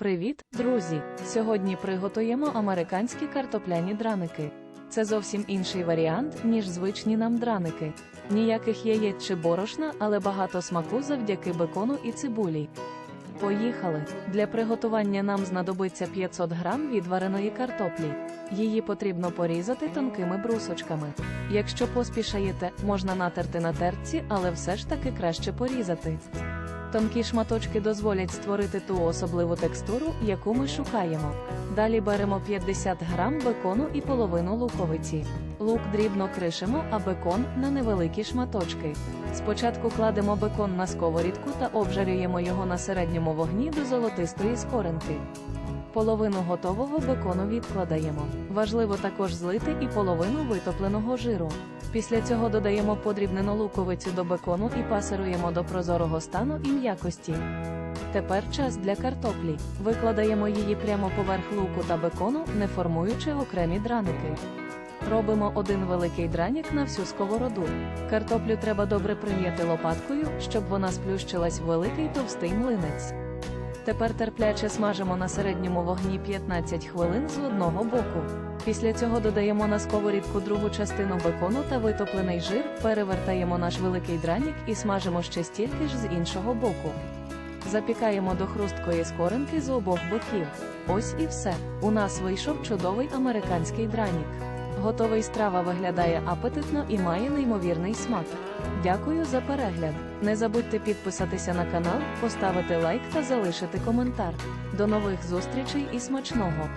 Привіт, друзі! Сьогодні приготуємо американські картопляні драники. Це зовсім інший варіант, ніж звичні нам драники. Ніяких яєць чи борошна, але багато смаку завдяки бекону і цибулі. Поїхали! Для приготування нам знадобиться 500 грам відвареної картоплі. Її потрібно порізати тонкими брусочками. Якщо поспішаєте, можна натерти на тертці, але все ж таки краще порізати. Тонкі шматочки дозволять створити ту особливу текстуру, яку ми шукаємо. Далі беремо 50 грам бекону і половину луковиці. Лук дрібно кришимо, а бекон на невеликі шматочки. Спочатку кладемо бекон на сковорідку та обжарюємо його на середньому вогні до золотистої скоринки. Половину готового бекону відкладаємо. Важливо також злити і половину витопленого жиру. Після цього додаємо подрібнену луковицю до бекону і пасируємо до прозорого стану і м'якості. Тепер час для картоплі. Викладаємо її прямо поверх луку та бекону, не формуючи окремі драники. Робимо один великий дранік на всю сковороду. Картоплю треба добре прим'яти лопаткою, щоб вона сплющилась в великий товстий млинець. Тепер терпляче смажимо на середньому вогні 15 хвилин з одного боку. Після цього додаємо на сковорідку другу частину бекону та витоплений жир, перевертаємо наш великий дранік і смажимо ще стільки ж з іншого боку. Запікаємо до хрусткої скоринки з обох боків. Ось і все. У нас вийшов чудовий американський дранік. Готовий страва виглядає апетитно і має неймовірний смак. Дякую за перегляд. Не забудьте підписатися на канал, поставити лайк та залишити коментар. До нових зустрічей і смачного!